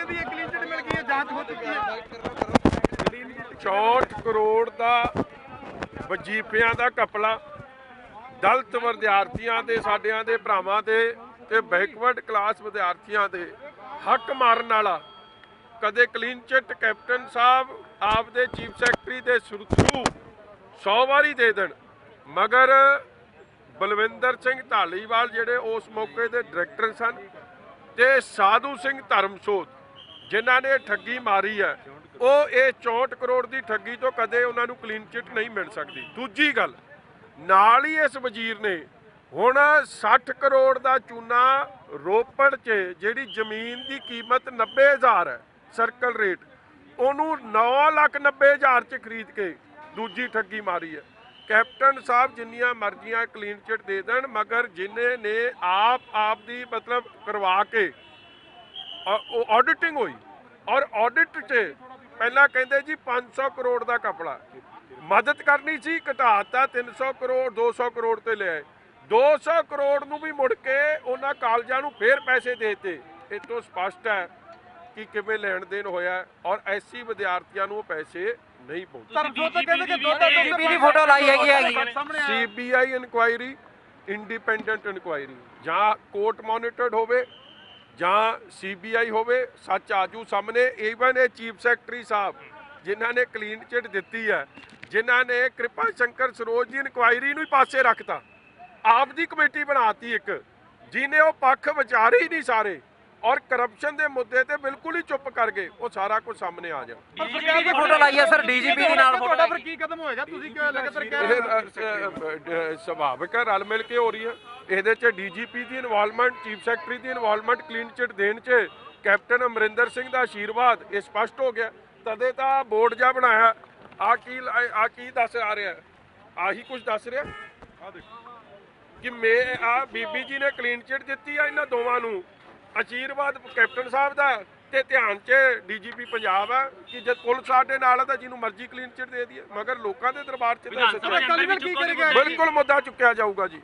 ਕਹਿੰਦੀ ਹੈ clean chit ਮਿਲ ਗਈ ਹੈ, ਜਾਂਚ ਹੋ ਚੁੱਕੀ ਹੈ। 64 ਕਰੋੜ ਦਾ ਵਜੀਫਿਆਂ ਦਾ ਕਪਲਾ ਦਲਤ ਵਿਦਿਆਰਥੀਆਂ ਦੇ, ਸਾਡਿਆਂ ਦੇ, ਭਰਾਵਾਂ ਦੇ ਤੇ ਬੈਕਵਰਡ ਕਲਾਸ ਵਿਦਿਆਰਥੀਆਂ ਦੇ ਹੱਕ ਮਾਰਨ ਵਾਲਾ। ਕਦੇ ਕਲੀਨ ਚਿੱਟ ਕੈਪਟਨ ਸਾਹਿਬ ਆਪ ਦੇ ਚੀਫ ਸੈਕਟਰੀ ਦੇ ਥਰੂ 100 ਵਾਰੀ ਦੇ ਦੇਣ, ਮਗਰ ਬਲਵਿੰਦਰ ਸਿੰਘ ਢਾਲੀਵਾਲ ਜਿਹੜੇ ਉਸ ਮੌਕੇ ਦੇ ਡਾਇਰੈਕਟਰ ਸਨ ਤੇ ਸਾਧੂ ਸਿੰਘ ਧਰਮਸੋਤ ਜਿਨ੍ਹਾਂ ਨੇ ਠੱਗੀ ਮਾਰੀ ਹੈ, ਉਹ ਇਹ 64 ਕਰੋੜ ਦੀ ਠੱਗੀ ਤੋਂ ਕਦੇ ਉਹਨਾਂ ਨੂੰ ਕਲੀਨ ਚਿੱਟ ਨਹੀਂ ਮਿਲ ਸਕਦੀ। ਦੂਜੀ ਗੱਲ, ਨਾਲ ਹੀ ਇਸ ਵਜ਼ੀਰ ਨੇ ਹੁਣ 60 ਕਰੋੜ ਦਾ ਚੂਨਾ ਰੋਪੜ 'ਚ, ਜਿਹੜੀ ਜ਼ਮੀਨ ਦੀ ਕੀਮਤ 90000 ਹੈ ਸਰਕਲ ਰੇਟ ਉਹਨੂੰ 9 ਲੱਖ 90 ਹਜ਼ਾਰ 'ਚ ਖਰੀਦ ਕੇ ਦੂਜੀ ਠੱਗੀ ਮਾਰੀ ਹੈ। ਕੈਪਟਨ ਸਾਹਿਬ ਜਿੰਨੀਆਂ ਮਰਜ਼ੀਆਂ ਕਲੀਨ ਚਿੱਟ ਦੇ ਦੇਣ, ਮਗਰ ਜਿਨੇ ਨੇ ਆਪ ਆਪ ਦੀ ਮਤਲਬ ਕਰਵਾ ਕੇ ਆਡਿਟਿੰਗ ਹੋਈ। ਔਰ ਆਡਿਟ 'ਚ ਪਹਿਲਾਂ ਕਹਿੰਦੇ ਜੀ 500 ਕਰੋੜ ਦਾ ਕਪੜਾ। ਮਦਦ ਕਰਨੀ ਸੀ ਘਟਾਤਾ 300 ਕਰੋੜ 200 ਕਰੋੜ ਤੇ ਲਿਆਏ। 200 ਕਰੋੜ ਨੂੰ ਵੀ ਮੁੜ ਕੇ ਉਹਨਾਂ ਕਾਲਜਾਂ ਨੂੰ ਫੇਰ ਪੈਸੇ ਦੇਤੇ। ਇਹ ਤੋਂ ਸਪਸ਼ਟ ਹੈ ਕਿ ਕਿਵੇਂ ਲੈਣ ਦੇਣ ਹੋਇਆ ਔਰ ਐਸੀ ਵਿਦਿਆਰਥੀਆਂ ਨੂੰ ਉਹ ਪੈਸੇ ਨਹੀਂ ਪਹੁੰਚੇ। ਤਰਫੋਂ ਤਾਂ ਕਹਿੰਦੇ ਕਿ ਦੋ ਦੀ ਫੋਟੋ ਲਾਈ ਹੈਗੀ ਹੈਗੀ। ਸਾਹਮਣੇ ਆ ਸੀਬੀਆਈ ਇਨਕੁਆਇਰੀ ਇੰਡੀਪੈਂਡੈਂਟ ਇਨਕੁਆਇਰੀ ਜਾਂ ਕੋਰਟ ਮੋਨੀਟਰਡ ਹੋਵੇ ਜਾਂ ਸੀਬੀਆਈ ਹੋਵੇ, ਸੱਚ ਆਜੂ ਸਾਹਮਣੇ ਈਵਨ ਇਹ ਚੀਫ ਸੈਕਟਰੀ ਸਾਹਿਬ, ਜਿਨ੍ਹਾਂ ਨੇ ਕਲੀਨ ਚਿੱਟ ਦਿੱਤੀ ਹੈ, ਜਿਨ੍ਹਾਂ ਨੇ ਕਿਰਪਾ ਸ਼ੰਕਰ ਸਰੋਜ ਦੀ ਇਨਕੁਆਇਰੀ ਨੂੰ ਹੀ ਪਾਸੇ ਰੱਖਤਾ। ਆਪ ਦੀ ਕਮੇਟੀ ਬਣਾਤੀ ਇੱਕ, ਜਿਨੇ ਉਹ ਪੱਖ ਵਿਚਾਰੇ ਹੀ ਨਹੀਂ ਸਾਰੇ। ਔਰ ਕਰਪਸ਼ਨ ਦੇ ਮੁੱਦੇ ਤੇ ਬਿਲਕੁਲ ਹੀ ਚੁੱਪ ਕਰ ਗਏ ਉਹ ਸਾਰਾ ਕੁਝ ਸਾਹਮਣੇ ਆ ਜਾ ਡੀਜੀਪੀ ਦੀ ਫੋਟੋ ਲਾਈ ਹੈ ਸਰ? ਡੀਜੀਪੀ ਦੇ ਨਾਲ ਫੋਟੋ ਤੁਹਾਡਾ ਫਿਰ ਕੀ ਕਦਮ ਹੋਏਗਾ? ਤੁਸੀਂ ਕਿ ਲਗਾਤਾਰ ਕਹਿ ਰਹੇ ਇਹ ਹੋ ਅ, ਅ, ਅ, ਸੁਭਾਵਿਕ ਹੈ ਰਲ ਮਿਲ ਕੇ ਹੋ ਰਹੀ ਹੈ। ਇਹਦੇ ਚ ਡੀਜੀਪੀ ਦੀ ਇਨਵੋਲਵਮੈਂਟ ਚੀਫ ਸੈਕਟਰੀ ਦੀ ਇਨਵੋਲਵਮੈਂਟ ਕਲੀਨ ਚਿੱਟ ਦੇਣ ਚ ਕੈਪਟਨ ਅਮਰਿੰਦਰ ਸਿੰਘ ਦਾ ਆਸ਼ੀਰਵਾਦ ਇਹ ਸਪਸ਼ਟ ਹੋ ਗਿਆ। ਤਦੇ ਤਾਂ ਬੋਰਡ ਜਾ ਬਣਾਇਆ। ਆ ਕੀ ਆ ਕੀ ਦੱਸ ਆ ਰਿਹਾ? ਆਹੀ ਕੁਝ ਦੱਸ ਰਿਹਾ? ਆ ਦੇਖੋ। ਕਿ ਮੈਂ ਆ ਬੀਬੀ ਜੀ ਨੇ ਕਲੀਨ ਚਿੱਟ ਦਿੱਤੀ ਆ ਇਹਨਾਂ ਦੋਵਾਂ ਨੂੰ। ਆਸ਼ੀਰਵਾਦ ਕੈਪਟਨ ਸਾਹਿਬ ਦਾ ਤੇ ਧਿਆਨ 'ਚ ਡੀਜੀਪੀ ਪੰਜਾਬ ਆ ਕਿ ਜਦ ਪੁਲਿਸ ਸਾਡੇ ਨਾਲ ਆ ਤਾਂ ਜਿਹਨੂੰ ਮਰਜ਼ੀ ਕਲੀਨ ਚਿੱਟ ਦੇ ਦਈਏ। ਮਗਰ ਲੋਕਾਂ ਦੇ ਦਰਬਾਰ 'ਚ ਤਾਂ ਬਿਲਕੁਲ ਮੁੱਦਾ ਚੁੱਕਿਆ ਜਾਊਗਾ ਜੀ।